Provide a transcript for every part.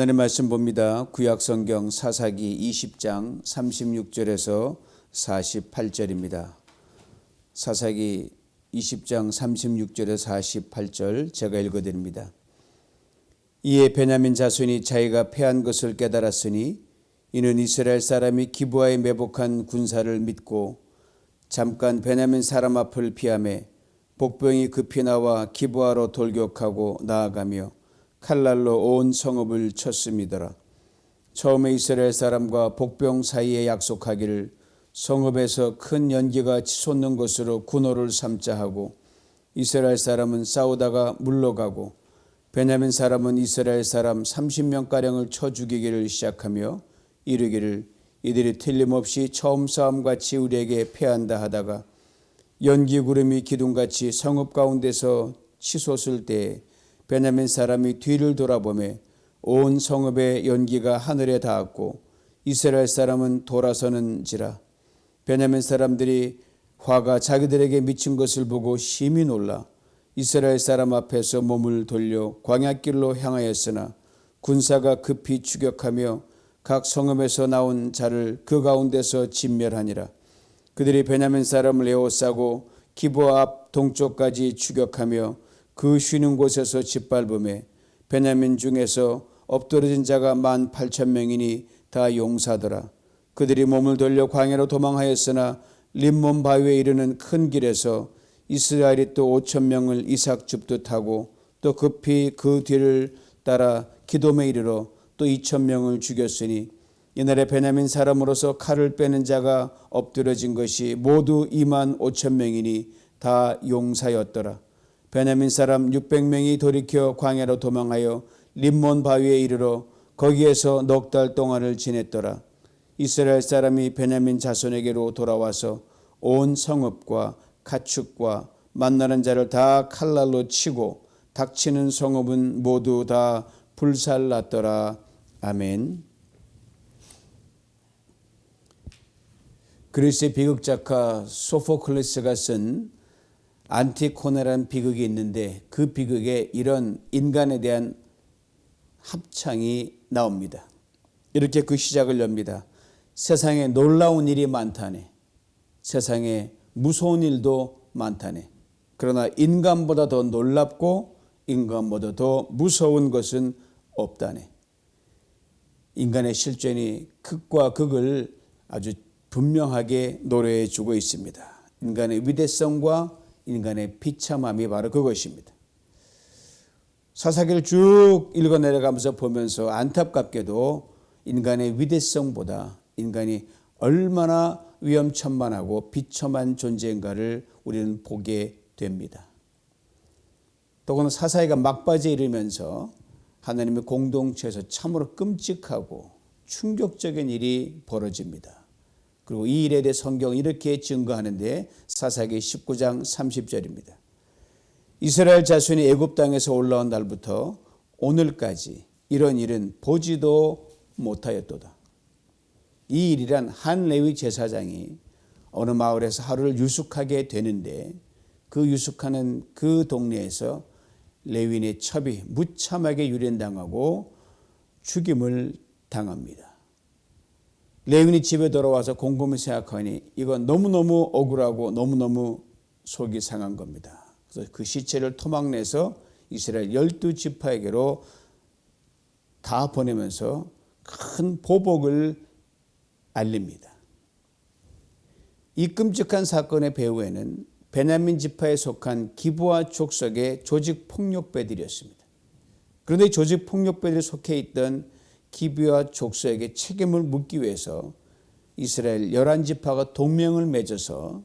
하나님 말씀 봅니다. 구약 성경 사사기 20장 36절에서 48절입니다. 사사기 20장 36절에서 48절 제가 읽어 드립니다. 이에 베냐민 자손이 자기가 패한 것을 깨달았으니 이는 이스라엘 사람이 기부하에 매복한 군사를 믿고 잠깐 베냐민 사람 앞을 피함에 복병이 급히 나와 기부하러 돌격하고 나아가며 칼날로 온 성읍을 쳤음이더라. 처음에 이스라엘 사람과 복병 사이에 약속하기를 성읍에서 큰 연기가 치솟는 것으로 군호를 삼자 하고 이스라엘 사람은 싸우다가 물러가고 베냐민 사람은 이스라엘 사람 30명 가량을 쳐 죽이기를 시작하며 이르기를 이들이 틀림없이 처음 싸움 같이 우리에게 패한다 하다가 연기 구름이 기둥같이 성읍 가운데서 치솟을 때에 베냐민 사람이 뒤를 돌아보매 온 성읍의 연기가 하늘에 닿았고 이스라엘 사람은 돌아서는지라. 베냐민 사람들이 화가 자기들에게 미친 것을 보고 심히 놀라 이스라엘 사람 앞에서 몸을 돌려 광야길로 향하였으나 군사가 급히 추격하며 각 성읍에서 나온 자를 그 가운데서 진멸하니라. 그들이 베냐민 사람을 에워싸고 기부아 앞 동쪽까지 추격하며 그 쉬는 곳에서 짓밟음에 베냐민 중에서 엎드러진 자가 만 팔천 명이니 다 용사더라. 그들이 몸을 돌려 광야로 도망하였으나 림몬 바위에 이르는 큰 길에서 이스라엘이 또 오천 명을 이삭 줍듯 하고 또 급히 그 뒤를 따라 기돔에 이르러 또 이천 명을 죽였으니 이날에 베냐민 사람으로서 칼을 빼는 자가 엎드러진 것이 모두 이만 오천 명이니 다 용사였더라. 베냐민 사람 600명이 돌이켜 광야로 도망하여 림몬 바위에 이르러 거기에서 넉 달 동안을 지냈더라. 이스라엘 사람이 베냐민 자손에게로 돌아와서 온 성읍과 가축과 만나는 자를 다 칼날로 치고 닥치는 성읍은 모두 다 불살났더라. 아멘. 그리스의 비극 작가 소포클레스가 쓴 안티코네라는 비극이 있는데 그 비극에 이런 인간에 대한 합창이 나옵니다. 이렇게 그 시작을 엽니다. 세상에 놀라운 일이 많다네. 세상에 무서운 일도 많다네. 그러나 인간보다 더 놀랍고 인간보다 더 무서운 것은 없다네. 인간의 실존이 극과 극을 아주 분명하게 노래해 주고 있습니다. 인간의 위대성과 인간의 비참함이 바로 그것입니다. 사사기를 쭉 읽어 내려가면서 보면서 안타깝게도 인간의 위대성보다 인간이 얼마나 위험천만하고 비참한 존재인가를 우리는 보게 됩니다. 더구나 사사기가 막바지에 이르면서 하나님의 공동체에서 참으로 끔찍하고 충격적인 일이 벌어집니다. 그리고 이 일에 대해 성경은 이렇게 증거하는데 사사기 19장 30절입니다. 이스라엘 자손이 애굽 땅에서 올라온 날부터 오늘까지 이런 일은 보지도 못하였도다. 이 일이란 한 레위 제사장이 어느 마을에서 하루를 유숙하게 되는데 그 유숙하는 그 동네에서 레위인의 첩이 무참하게 유련당하고 죽임을 당합니다. 레윈이 집에 돌아와서 곰곰이 생각하니 이건 너무너무 억울하고 너무너무 속이 상한 겁니다. 그래서 그 시체를 토막내서 이스라엘 열두 지파에게로 다 보내면서 큰 보복을 알립니다. 이 끔찍한 사건의 배후에는 베냐민 지파에 속한 기부와 족속의 조직 폭력배들이었습니다. 그런데 조직 폭력배들이 속해 있던 기비와 족속에게 책임을 묻기 위해서 이스라엘 열한 지파가 동맹을 맺어서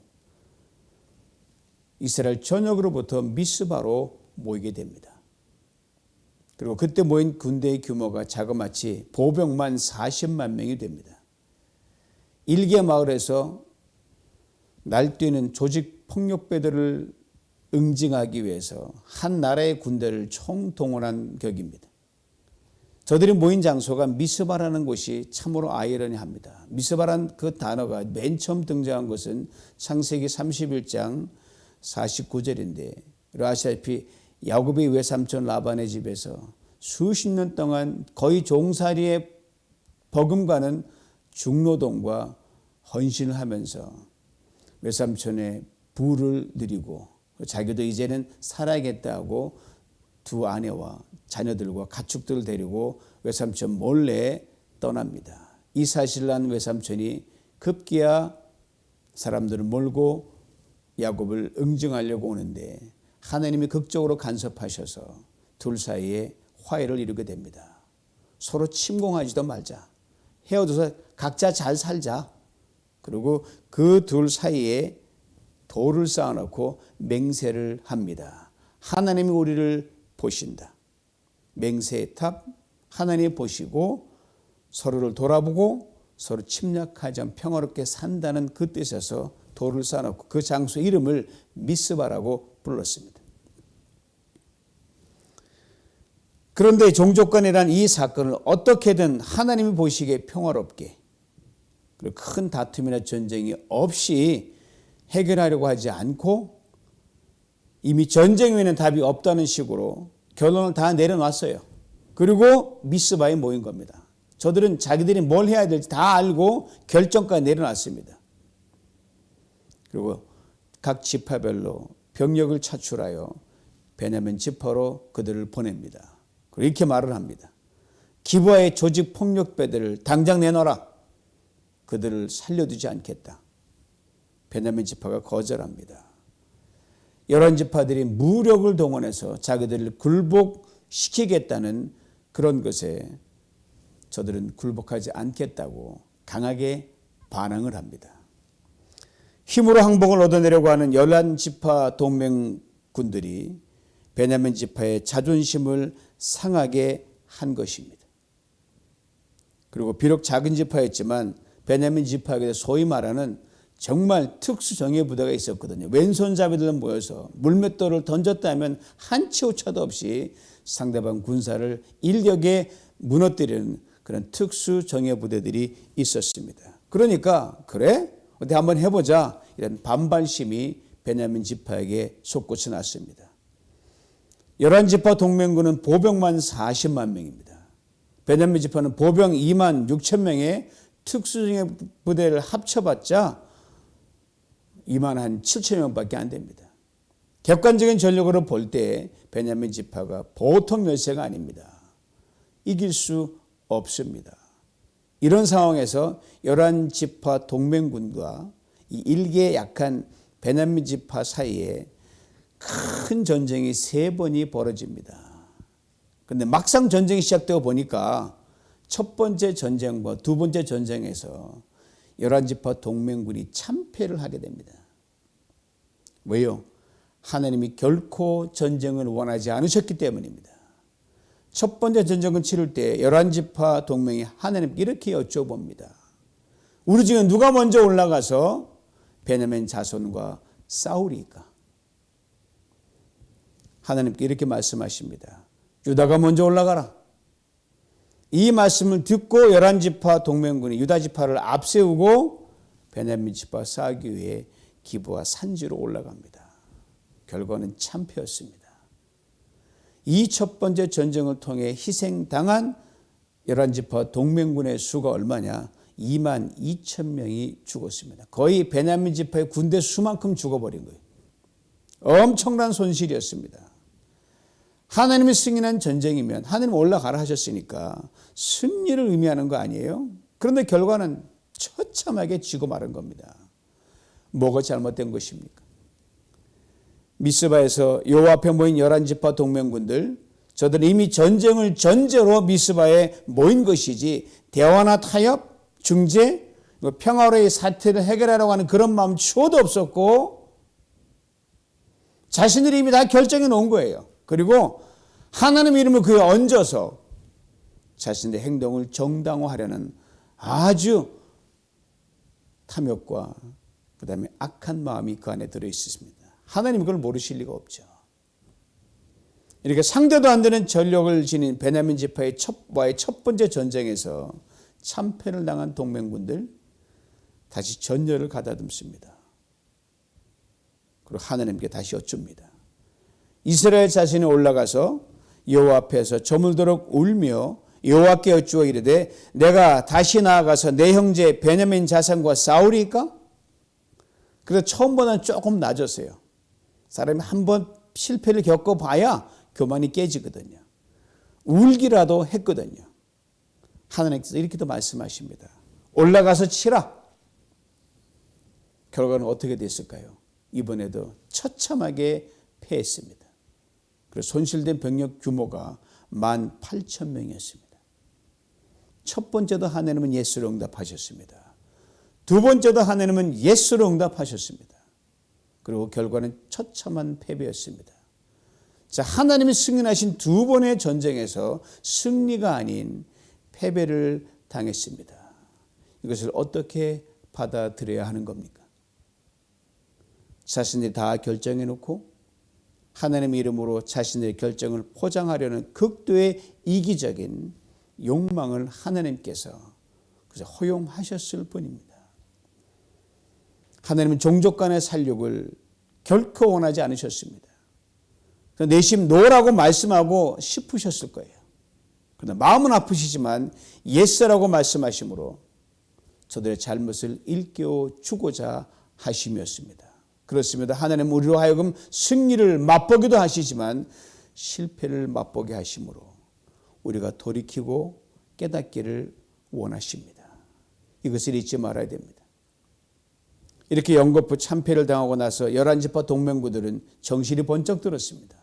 이스라엘 전역으로부터 미스바로 모이게 됩니다. 그리고 그때 모인 군대의 규모가 자그마치 보병만 40만 명이 됩니다. 일개 마을에서 날뛰는 조직 폭력배들을 응징하기 위해서 한 나라의 군대를 총동원한 격입니다. 저들이 모인 장소가 미스바라는 곳이 참으로 아이러니합니다. 미스바란 그 단어가 맨 처음 등장한 것은 창세기 31장 49절인데 아시다시피 야곱이 외삼촌 라반의 집에서 수십 년 동안 거의 종살이에 버금가는 중노동과 헌신을 하면서 외삼촌의 부를 누리고 자기도 이제는 살아야겠다고 두 아내와 자녀들과 가축들을 데리고 외삼촌 몰래 떠납니다. 이 사실을 안 외삼촌이 급기야 사람들을 몰고 야곱을 응징하려고 오는데 하나님이 극적으로 간섭하셔서 둘 사이에 화해를 이루게 됩니다. 서로 침공하지도 말자. 헤어져서 각자 잘 살자. 그리고 그 둘 사이에 돌을 쌓아놓고 맹세를 합니다. 하나님이 우리를 보신다. 맹세의 탑 하나님이 보시고 서로를 돌아보고 서로 침략하지 않 평화롭게 산다는 그 뜻에서 돌을 쌓아놓고 그 장소 이름을 미스바라고 불렀습니다. 그런데 종족간이란 이 사건을 어떻게든 하나님이 보시기에 평화롭게 그리고 큰 다툼이나 전쟁이 없이 해결하려고 하지 않고 이미 전쟁 외에는 답이 없다는 식으로 결론을 다 내려놨어요. 그리고 미스바에 모인 겁니다. 저들은 자기들이 뭘 해야 될지 다 알고 결정까지 내려놨습니다. 그리고 각 지파별로 병력을 차출하여 베냐민 지파로 그들을 보냅니다. 그리고 이렇게 말을 합니다. 기부하의 조직 폭력배들을 당장 내놔라. 그들을 살려두지 않겠다. 베냐민 지파가 거절합니다. 열한 지파들이 무력을 동원해서 자기들을 굴복시키겠다는 그런 것에 저들은 굴복하지 않겠다고 강하게 반항을 합니다. 힘으로 항복을 얻어내려고 하는 열한 지파 동맹군들이 베냐민 지파의 자존심을 상하게 한 것입니다. 그리고 비록 작은 지파였지만 베냐민 지파에게 소위 말하는 정말 특수 정예 부대가 있었거든요. 왼손잡이들 모여서 물맷돌을 던졌다면 한 치 오차도 없이 상대방 군사를 인력에 무너뜨리는 그런 특수 정예 부대들이 있었습니다. 그러니까 그래 어디 한번 해보자 이런 반발심이 베냐민 지파에게 솟구쳐 났습니다. 열한 지파 동맹군은 보병만 40만 명입니다. 베냐민 지파는 보병 2만 6천 명의 특수정예 부대를 합쳐봤자 2만 한 7천 명밖에 안 됩니다. 객관적인 전력으로 볼 때 베냐민 지파가 보통 열세가 아닙니다. 이길 수 없습니다. 이런 상황에서 열한 지파 동맹군과 이 일개 약한 베냐민 지파 사이에 큰 전쟁이 세 번이 벌어집니다. 근데 막상 전쟁이 시작되어 보니까 첫 번째 전쟁과 두 번째 전쟁에서 열한 지파 동맹군이 참패를 하게 됩니다. 왜요? 하나님이 결코 전쟁을 원하지 않으셨기 때문입니다. 첫 번째 전쟁을 치를 때 열한 지파 동맹이 하나님께 이렇게 여쭤봅니다. 우리 중에 누가 먼저 올라가서 베냐민 자손과 싸우리까? 하나님께 이렇게 말씀하십니다. 유다가 먼저 올라가라. 이 말씀을 듣고 열한 지파 동맹군이 유다 지파를 앞세우고 베냐민 지파 싸기 위해 기부와 산지로 올라갑니다. 결과는 참패였습니다. 이 첫 번째 전쟁을 통해 희생당한 열한 지파 동맹군의 수가 얼마냐? 2만 2천 명이 죽었습니다. 거의 베냐민 지파의 군대 수만큼 죽어버린 거예요. 엄청난 손실이었습니다. 하나님이 승인한 전쟁이면 하나님 올라가라 하셨으니까 승리를 의미하는 거 아니에요? 그런데 결과는 처참하게 지고 마른 겁니다. 뭐가 잘못된 것입니까? 미스바에서 요 앞에 모인 열한 지파 동맹군들 저들은 이미 전쟁을 전제로 미스바에 모인 것이지 대화나 타협, 중재, 평화로의 사태를 해결하려고 하는 그런 마음 추호도 없었고 자신들이 이미 다 결정해 놓은 거예요. 그리고 하나님 이름을 그에 얹어서 자신의 행동을 정당화하려는 아주 탐욕과 그 다음에 악한 마음이 그 안에 들어 있습니다. 하나님 그걸 모르실 리가 없죠. 이렇게 상대도 안 되는 전력을 지닌 베냐민 지파의 첫와의 첫 번째 전쟁에서 참패를 당한 동맹군들 다시 전열을 가다듬습니다. 그리고 하나님께 다시 여쭙니다. 이스라엘 자신이 올라가서 여호와 앞에서 저물도록 울며 여호와께 여쭈어 이르되 내가 다시 나아가서 내 형제 베냐민 자산과 싸우리까? 그래서 처음보다는 조금 낮았어요. 사람이 한 번 실패를 겪어봐야 교만이 깨지거든요. 울기라도 했거든요. 하나님께서 이렇게도 말씀하십니다. 올라가서 치라. 결과는 어떻게 됐을까요? 이번에도 처참하게 패했습니다. 그래서 손실된 병력 규모가 1만 8천 명이었습니다. 첫 번째도 하나님은 예수로 응답하셨습니다. 두 번째도 하나님은 예수로 응답하셨습니다. 그리고 결과는 처참한 패배였습니다. 자, 하나님이 승리하신 두 번의 전쟁에서 승리가 아닌 패배를 당했습니다. 이것을 어떻게 받아들여야 하는 겁니까? 자신들이 다 결정해 놓고 하나님의 이름으로 자신의 결정을 포장하려는 극도의 이기적인 욕망을 하나님께서 그저 허용하셨을 뿐입니다. 하나님은 종족 간의 살육을 결코 원하지 않으셨습니다. 내심 노라고 말씀하고 싶으셨을 거예요. 그러나 마음은 아프시지만 예스라고 말씀하심으로 저들의 잘못을 일깨워 주고자 하심이었습니다. 그렇습니다. 하나님 우리로 하여금 승리를 맛보기도 하시지만 실패를 맛보게 하심으로 우리가 돌이키고 깨닫기를 원하십니다. 이것을 잊지 말아야 됩니다. 이렇게 연거푸 참패를 당하고 나서 열한 지파 동맹구들은 정신이 번쩍 들었습니다.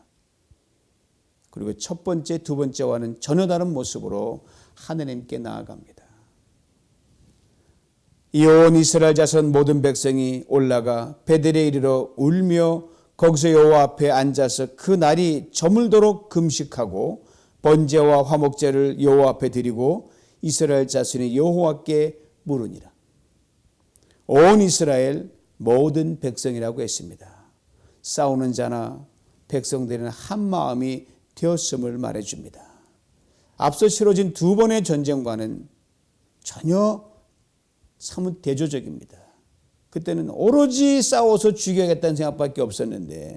그리고 첫 번째, 두 번째와는 전혀 다른 모습으로 하나님께 나아갑니다. 이 온 이스라엘 자손 모든 백성이 올라가 베델에 이르러 울며 거기서 여호와 앞에 앉아서 그 날이 저물도록 금식하고 번제와 화목제를 여호와 앞에 드리고 이스라엘 자손이 여호와께 물으니라. 온 이스라엘 모든 백성이라고 했습니다. 싸우는 자나 백성들은 한 마음이 되었음을 말해줍니다. 앞서 치러진 두 번의 전쟁과는 전혀 사뭇 대조적입니다. 그때는 오로지 싸워서 죽여야겠다는 생각밖에 없었는데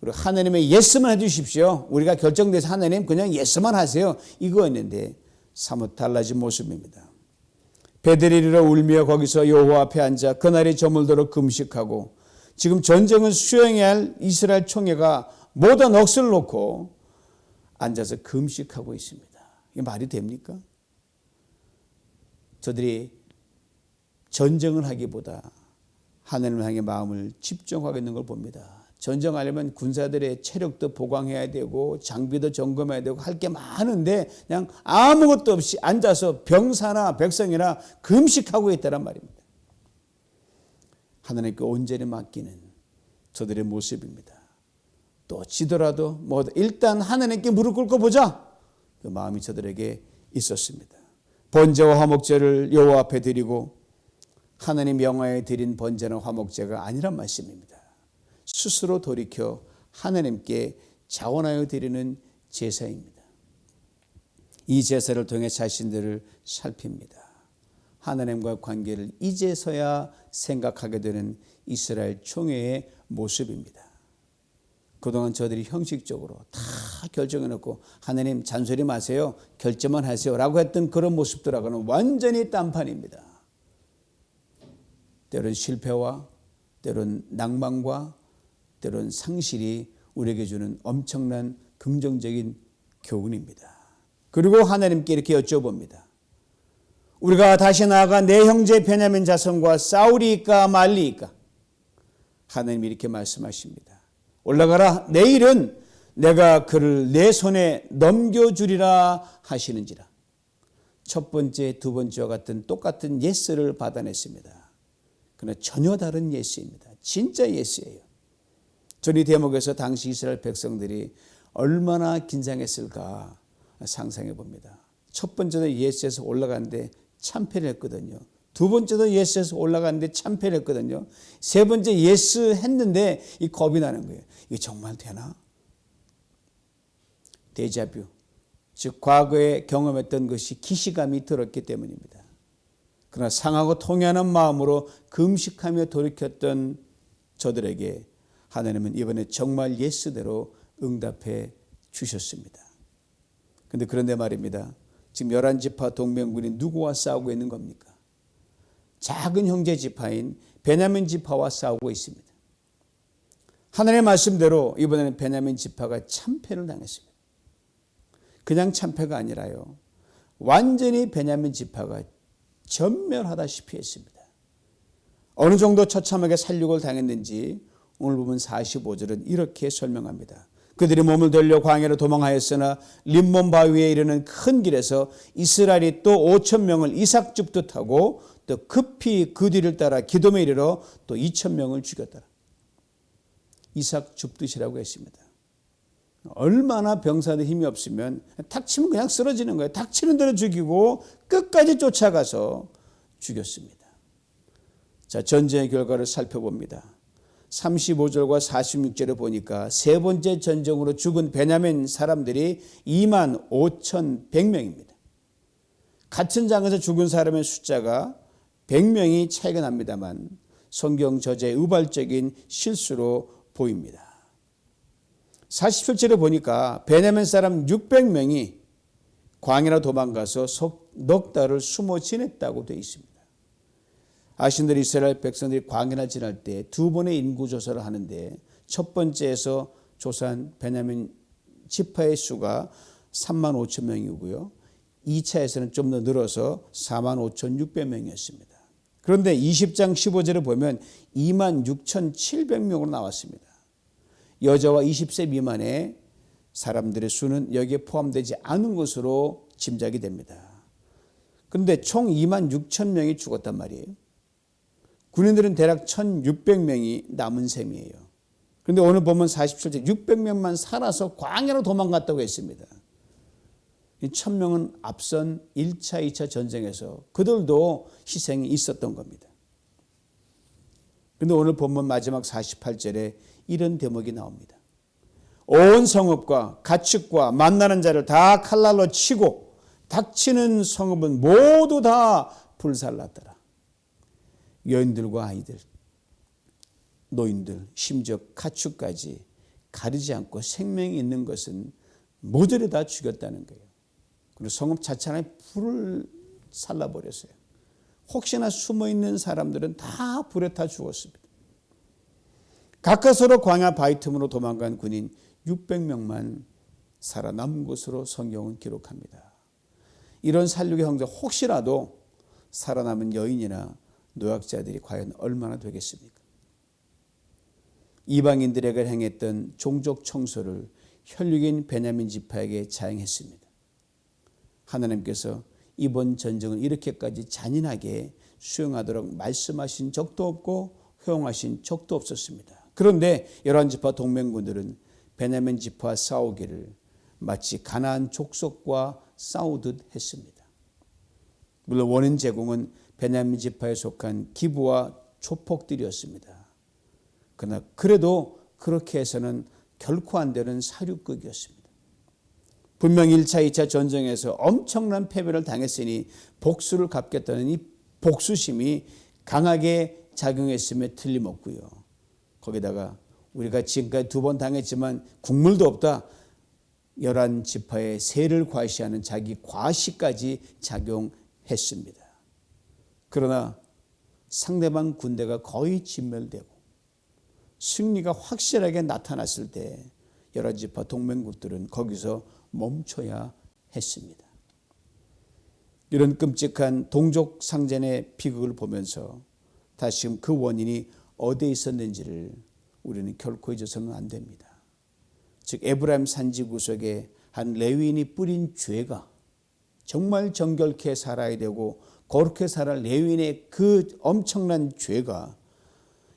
그리고 하나님의 예스만 해주십시오. 우리가 결정돼서 하나님 그냥 예스만 하세요. 이거였는데 사뭇 달라진 모습입니다. 베드리리로 울며 거기서 여호와 앞에 앉아 그날이 저물도록 금식하고 지금 전쟁은 수행해야 할 이스라엘 총회가 모든 억을 놓고 앉아서 금식하고 있습니다. 이게 말이 됩니까? 저들이 전쟁을 하기보다 하나님을 향해 마음을 집중하고 있는 걸 봅니다. 전쟁하려면 군사들의 체력도 보강해야 되고 장비도 점검해야 되고 할 게 많은데 그냥 아무것도 없이 앉아서 병사나 백성이나 금식하고 있다란 말입니다. 하나님께 온전히 맡기는 저들의 모습입니다. 또 지더라도 뭐 일단 하나님께 무릎 꿇고 보자 그 마음이 저들에게 있었습니다. 번제와 화목제를 여호와 앞에 드리고 하나님 영화에 드린 번제나 화목제가 아니란 말씀입니다. 스스로 돌이켜 하나님께 자원하여 드리는 제사입니다. 이 제사를 통해 자신들을 살핍니다. 하나님과 관계를 이제서야 생각하게 되는 이스라엘 총회의 모습입니다. 그동안 저들이 형식적으로 다 결정해 놓고 하나님 잔소리 마세요. 결정만 하세요. 라고 했던 그런 모습들하고는 완전히 딴판입니다. 때론 실패와 때론 낭만과 때론 상실이 우리에게 주는 엄청난 긍정적인 교훈입니다. 그리고 하나님께 이렇게 여쭤봅니다. 우리가 다시 나아가 내 형제 베냐민 자손과 싸우리까 말리까? 하나님이 이렇게 말씀하십니다. 올라가라. 내일은 내가 그를 내 손에 넘겨주리라 하시는지라. 첫 번째, 두 번째와 같은 똑같은 예스를 받아냈습니다. 그러나 전혀 다른 예스입니다. 진짜 예스예요. 전 이 대목에서 당시 이스라엘 백성들이 얼마나 긴장했을까 상상해 봅니다. 첫 번째는 예스에서 올라갔는데 참패를 했거든요. 두 번째도 예스에서 올라갔는데 참패를 했거든요. 세 번째 예스 했는데 이 겁이 나는 거예요. 이게 정말 되나? 데자뷰. 즉 과거에 경험했던 것이 기시감이 들었기 때문입니다. 그러나 상하고 통연한 마음으로 금식하며 돌이켰던 저들에게 하나님은 이번에 정말 예스대로 응답해 주셨습니다. 근데 그런데 말입니다. 지금 열한 지파 동맹군이 누구와 싸우고 있는 겁니까? 작은 형제 지파인 베냐민 지파와 싸우고 있습니다. 하나님의 말씀대로 이번에는 베냐민 지파가 참패를 당했습니다. 그냥 참패가 아니라요. 완전히 베냐민 지파가 전멸하다시피 했습니다. 어느 정도 처참하게 살육을 당했는지 오늘 보면 45절은 이렇게 설명합니다. 그들이 몸을 돌려 광야로 도망하였으나 림몬 바위에 이르는 큰 길에서 이스라엘이 또 5천 명을 이삭 줍듯 하고 또 급히 그 뒤를 따라 기돔에 이르러 또 2천 명을 죽였더라. 이삭 줍듯이라고 했습니다. 얼마나 병사들 힘이 없으면 닥치면 그냥 쓰러지는 거예요. 닥치는 대로 죽이고 끝까지 쫓아가서 죽였습니다. 자, 전쟁의 결과를 살펴봅니다. 35절과 46절에 보니까 세 번째 전쟁으로 죽은 베냐민 사람들이 2만 5천 100명입니다. 같은 장에서 죽은 사람의 숫자가 100명이 차이가 납니다만 성경 저자의 우발적인 실수로 보입니다. 47절에 보니까 베냐민 사람 600명이 광야로 도망가서 넉 달을 숨어 지냈다고 되어 있습니다. 아신들 이스라엘 백성들이 광야를 지날 때 두 번의 인구 조사를 하는데 첫 번째에서 조사한 베냐민 지파의 수가 3만 5천 명이고요. 2차에서는 좀 더 늘어서 4만 5천 6백 명이었습니다. 그런데 20장 15절을 보면 2만 6천 700명으로 나왔습니다. 여자와 20세 미만의 사람들의 수는 여기에 포함되지 않은 것으로 짐작이 됩니다. 그런데 총 2만 6천 명이 죽었단 말이에요. 군인들은 대략 1,600명이 남은 셈이에요. 그런데 오늘 보면 47절 600명만 살아서 광야로 도망갔다고 했습니다. 이 1000명은 앞선 1차, 2차 전쟁에서 그들도 희생이 있었던 겁니다. 그런데 오늘 본문 마지막 48절에 이런 대목이 나옵니다. 온 성읍과 가축과 만나는 자를 다 칼날로 치고 닥치는 성읍은 모두 다 불살랐더라. 여인들과 아이들, 노인들, 심지어 가축까지 가리지 않고 생명이 있는 것은 모두를 다 죽였다는 거예요. 그리고 성읍 자체에 불을 살라버렸어요. 혹시나 숨어 있는 사람들은 다 불에 타 죽었습니다. 가까스로 광야 바위 틈으로 도망간 군인 600명만 살아남은 것으로 성경은 기록합니다. 이런 살육의 형제 혹시라도 살아남은 여인이나 노약자들이 과연 얼마나 되겠습니까? 이방인들에게 행했던 종족 청소를 혈육인 베냐민 지파에게 자행했습니다. 하나님께서 이번 전쟁을 이렇게까지 잔인하게 수용하도록 말씀하신 적도 없고 허용하신 적도 없었습니다. 그런데 열한 지파 동맹군들은 베냐민 지파 싸우기를 마치 가나안 족속과 싸우듯 했습니다. 물론 원인 제공은 베냐민 지파에 속한 기부와 조폭들이었습니다. 그러나 그래도 그렇게 해서는 결코 안 되는 사륙극이었습니다. 분명 1차, 2차 전쟁에서 엄청난 패배를 당했으니 복수를 갚겠다는 이 복수심이 강하게 작용했음에 틀림없고요. 거기다가 우리가 지금까지 두 번 당했지만 국물도 없다. 열한 지파의 세를 과시하는 자기 과시까지 작용했습니다. 그러나 상대방 군대가 거의 진멸되고 승리가 확실하게 나타났을 때 열한 지파 동맹국들은 거기서 멈춰야 했습니다. 이런 끔찍한 동족 상전의 비극을 보면서 다시금 그 원인이 어디에 있었는지를 우리는 결코 잊어서는 안 됩니다. 즉 에브라임 산지 구석에 한 레위인이 뿌린 죄가 정말 정결케 살아야 되고 거룩해 살아 레위인의 그 엄청난 죄가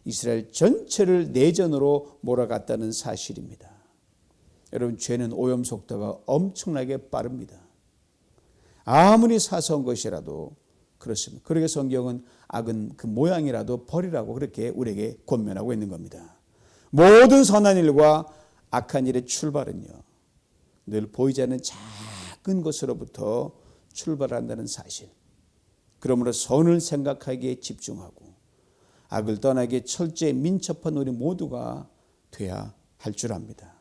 이스라엘 전체를 내전으로 몰아갔다는 사실입니다. 여러분 죄는 오염 속도가 엄청나게 빠릅니다. 아무리 사소한 것이라도 그렇습니다. 그러게 성경은 악은 그 모양이라도 버리라고 그렇게 우리에게 권면하고 있는 겁니다. 모든 선한 일과 악한 일의 출발은요. 늘 보이지 않는 작은 것으로부터 출발한다는 사실. 그러므로 선을 생각하기에 집중하고 악을 떠나기에 철저히 민첩한 우리 모두가 돼야 할 줄 압니다.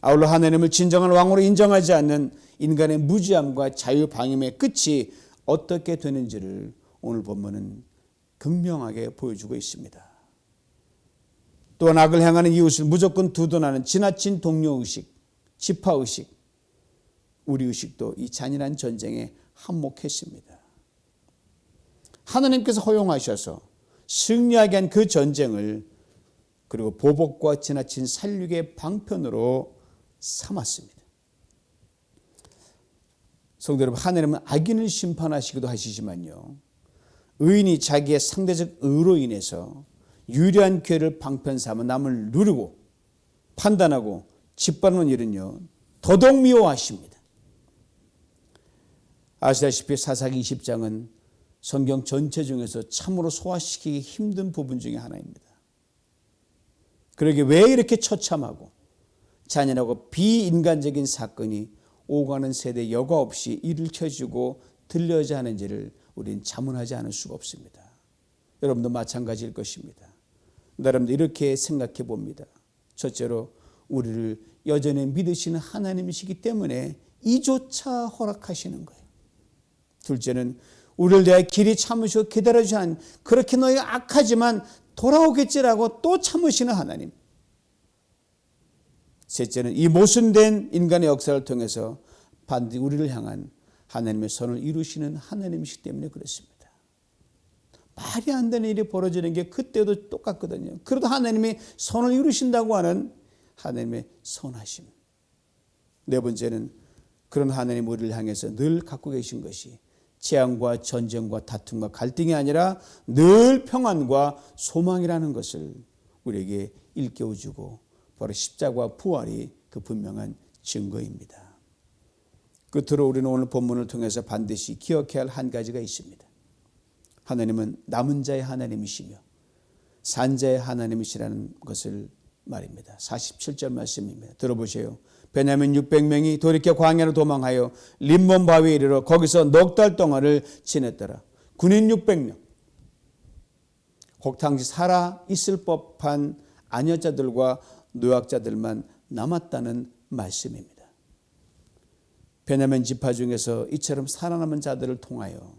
아울러 하나님을 진정한 왕으로 인정하지 않는 인간의 무지함과 자유방임의 끝이 어떻게 되는지를 오늘 본문은 극명하게 보여주고 있습니다. 또한 악을 행하는 이웃을 무조건 두둔하는 지나친 동료의식, 지파의식, 우리 의식도 이 잔인한 전쟁에 한몫했습니다. 하나님께서 허용하셔서 승리하게 한 그 전쟁을 그리고 보복과 지나친 살육의 방편으로 삼았습니다. 성도 여러분, 하나님은 악인을 심판하시기도 하시지만요. 의인이 자기의 상대적 의로 인해서 유리한 기회를 방편 삼아 남을 누르고 판단하고 짓밟는 일은요. 더더욱 미워하십니다. 아시다시피 사사기 20장은 성경 전체 중에서 참으로 소화시키기 힘든 부분 중에 하나입니다. 그러게 왜 이렇게 처참하고 잔인하고 비인간적인 사건이 오가는 세대 여과 없이 일으켜지고 들려야 하는지를 우리는 자문하지 않을 수가 없습니다. 여러분도 마찬가지일 것입니다. 여러분도 이렇게 생각해 봅니다. 첫째로 우리를 여전히 믿으시는 하나님이시기 때문에 이조차 허락하시는 거예요. 둘째는 우리를 대하여 길이 참으시고 기다려주시 않 그렇게 너희가 악하지만 돌아오겠지라고 또 참으시는 하나님. 셋째는 이 모순된 인간의 역사를 통해서 반드시 우리를 향한 하나님의 선을 이루시는 하나님이시기 때문에 그렇습니다. 말이 안 되는 일이 벌어지는 게 그때도 똑같거든요. 그래도 하나님이 선을 이루신다고 하는 하나님의 선하심. 네 번째는 그런 하나님 우리를 향해서 늘 갖고 계신 것이 재앙과 전쟁과 다툼과 갈등이 아니라 늘 평안과 소망이라는 것을 우리에게 일깨워주고 바로 십자가 부활이 그 분명한 증거입니다. 끝으로 우리는 오늘 본문을 통해서 반드시 기억해야 할 한 가지가 있습니다. 하나님은 남은 자의 하나님이시며 산자의 하나님이시라는 것을 말입니다. 47절 말씀입니다. 들어보세요. 베냐민 600명이 돌이켜 광야로 도망하여 림몬 바위에 이르러 거기서 넉 달 동안을 지냈더라. 군인 600명. 혹당시 살아 있을 법한 아녀자들과 노약자들만 남았다는 말씀입니다. 베냐민 지파 중에서 이처럼 살아남은 자들을 통하여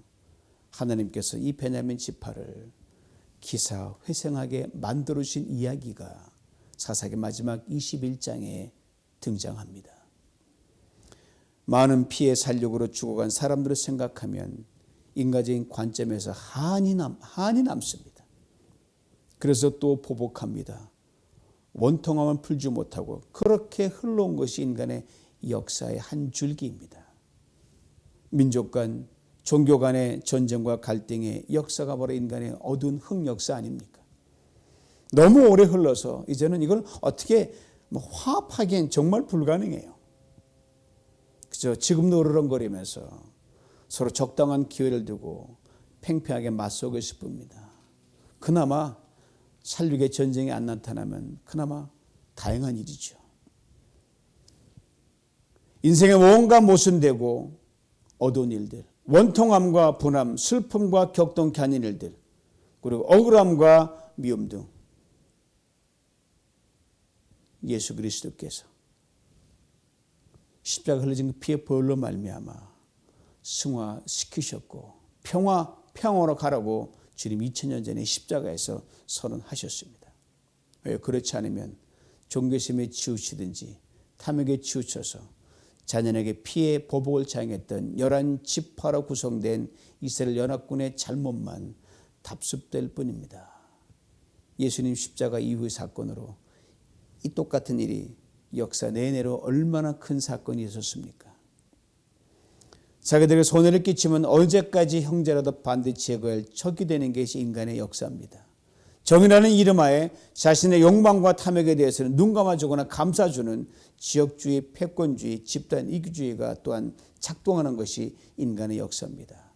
하나님께서 이 베냐민 지파를 기사 회생하게 만들어 주신 이야기가 사사기 마지막 21장에 등장합니다. 많은 피해 살육으로 죽어간 사람들을 생각하면 인간적인 관점에서 한이 남 한이 남습니다. 그래서 또 보복합니다. 원통함을 풀지 못하고 그렇게 흘러온 것이 인간의 역사의 한 줄기입니다. 민족 간, 종교 간의 전쟁과 갈등의 역사가 바로 인간의 어두운 흑역사 아닙니까? 너무 오래 흘러서 이제는 이걸 어떻게 뭐 화합하기엔 정말 불가능해요. 그죠? 지금도 으르렁거리면서 서로 적당한 기회를 두고 팽팽하게 맞서고 싶습니다. 그나마 살육의 전쟁이 안 나타나면 그나마 다행한 일이죠. 인생의 온갖 모순되고 어두운 일들, 원통함과 분함, 슬픔과 격동케 하는 일들, 그리고 억울함과 미움 등 예수 그리스도께서 십자가 흘려진 그 피의 벌로 말미암아 승화시키셨고 평화 평화로 가라고 주님 2000년 전에 십자가에서 선언하셨습니다. 왜 그렇지 않으면 종교심에 치우치든지 탐욕에 치우쳐서 자녀에게 피해 보복을 자행했던 열한 지파로 구성된 이스라엘 연합군의 잘못만 답습될 뿐입니다. 예수님 십자가 이후의 사건으로 이 똑같은 일이 역사 내내로 얼마나 큰 사건이 있었습니까? 자기들에게 손해를 끼치면 언제까지 형제라도 반드시 제거할 적이 되는 것이 인간의 역사입니다. 정의라는 이름하에 자신의 욕망과 탐욕에 대해서는 눈 감아주거나 감싸주는 지역주의, 패권주의, 집단 이기주의가 또한 작동하는 것이 인간의 역사입니다.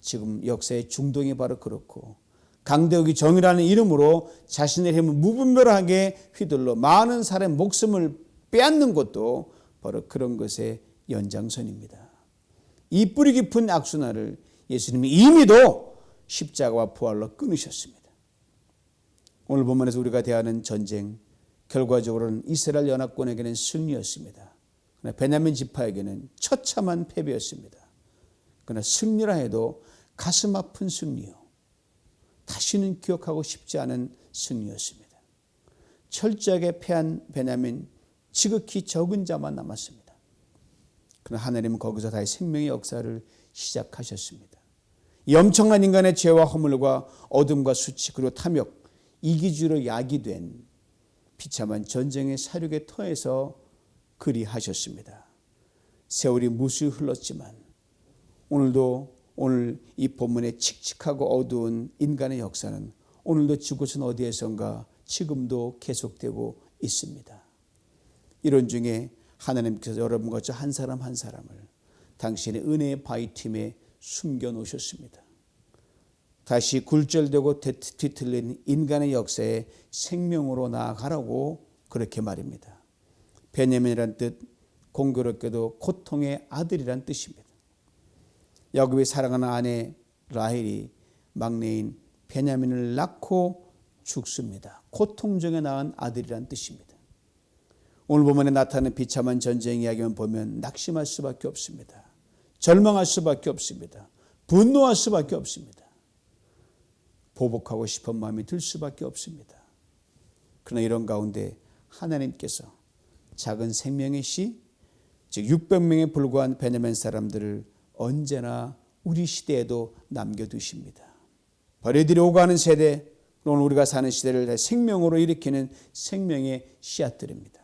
지금 역사의 중동이 바로 그렇고 강대국이 정의라는 이름으로 자신의 힘을 무분별하게 휘둘러 많은 사람의 목숨을 빼앗는 것도 바로 그런 것의 연장선입니다. 이 뿌리 깊은 악순환을 예수님이 이미도 십자가와 부활로 끊으셨습니다. 오늘 본문에서 우리가 대하는 전쟁, 결과적으로는 이스라엘 연합군에게는 승리였습니다. 그러나 베냐민 지파에게는 처참한 패배였습니다. 그러나 승리라 해도 가슴 아픈 승리요. 다시는 기억하고 싶지 않은 승리였습니다. 철저하게 패한 베냐민 지극히 적은 자만 남았습니다. 그러나 하나님은 거기서 다시 생명의 역사를 시작하셨습니다. 이 엄청난 인간의 죄와 허물과 어둠과 수치 그리고 탐욕 이기주로 야기된 비참한 전쟁의 사륙의 터에서 그리하셨습니다. 세월이 무수히 흘렀지만 오늘도 오늘 이 본문의 칙칙하고 어두운 인간의 역사는 오늘도 지구촌 어디에선가 지금도 계속되고 있습니다. 이런 중에 하나님께서 여러분과 저 한 사람 한 사람을 당신의 은혜의 바위팀에 숨겨 놓으셨습니다. 다시 굴절되고 뒤틀린 인간의 역사에 생명으로 나아가라고 그렇게 말입니다. 베냐민이란 뜻 공교롭게도 고통의 아들이란 뜻입니다. 야곱이 사랑하는 아내 라헬이 막내인 베냐민을 낳고 죽습니다. 고통 중에 낳은 아들이란 뜻입니다. 오늘 본문에 나타나는 비참한 전쟁 이야기만 보면 낙심할 수밖에 없습니다. 절망할 수밖에 없습니다. 분노할 수밖에 없습니다. 보복하고 싶은 마음이 들 수밖에 없습니다. 그러나 이런 가운데 하나님께서 작은 생명의 씨, 즉 600명에 불과한 베냐민 사람들을 언제나 우리 시대에도 남겨두십니다. 버려들이 오가는 세대, 오늘 우리가 사는 시대를 생명으로 일으키는 생명의 씨앗들입니다.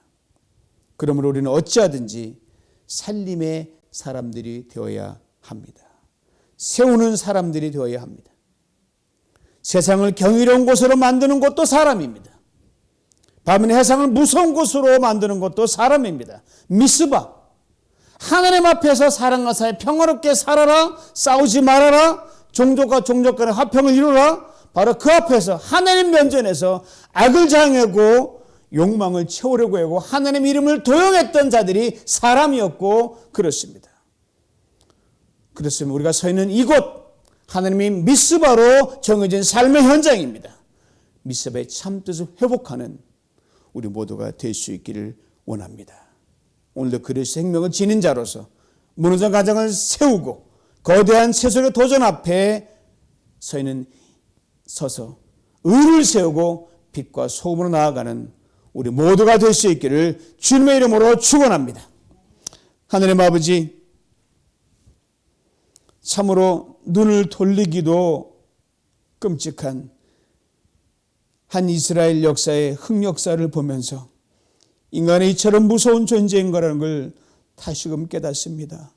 그러므로 우리는 어찌하든지 살림의 사람들이 되어야 합니다. 세우는 사람들이 되어야 합니다. 세상을 경이로운 곳으로 만드는 것도 사람입니다. 밤은 해상을 무서운 곳으로 만드는 것도 사람입니다. 미스바. 하나님 앞에서 사랑과 사이 평화롭게 살아라. 싸우지 말아라. 종족과 종족 간의 화평을 이루라. 바로 그 앞에서 하나님 면전에서 악을 장하고 욕망을 채우려고 하고 하나님 이름을 도용했던 자들이 사람이었고 그렇습니다. 그렇습니다. 우리가 서 있는 이곳 하나님이 미스바로 정해진 삶의 현장입니다. 미스바의 참뜻을 회복하는 우리 모두가 될 수 있기를 원합니다. 오늘도 그리스도 생명을 지닌 자로서 무너진 가정을 세우고 거대한 세속의 도전 앞에 서 있는 서서 의를 세우고 빛과 소금으로 나아가는 우리 모두가 될 수 있기를 주님의 이름으로 축원합니다. 하늘의 아버지 참으로 눈을 돌리기도 끔찍한 한 이스라엘 역사의 흑역사를 보면서 인간의 이처럼 무서운 존재인 거라는 걸 다시금 깨닫습니다.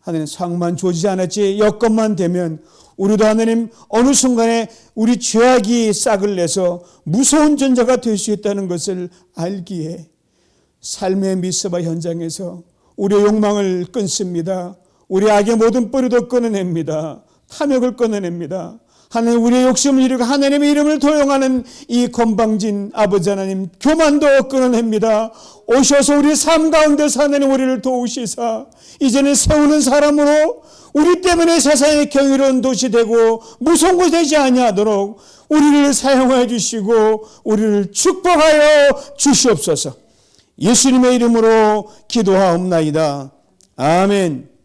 하나님 상만 조지 않았지 여건만 되면 우리도 하나님 어느 순간에 우리 죄악이 싹을 내서 무서운 존재가 될 수 있다는 것을 알기에 삶의 미스바 현장에서 우리의 욕망을 끊습니다. 우리 악의 모든 뿌리도 끊어냅니다. 탐욕을 끊어냅니다. 하나님 우리의 욕심을 이루고 하나님의 이름을 도용하는 이 건방진 아버지 하나님 교만도 끊어냅니다. 오셔서 우리 삶 가운데서 하나님 우리를 도우시사 이제는 세우는 사람으로 우리 때문에 세상의 경이로운 도시 되고 곳 되지 아니하도록 우리를 사용하여 주시고 우리를 축복하여 주시옵소서. 예수님의 이름으로 기도하옵나이다. 아멘.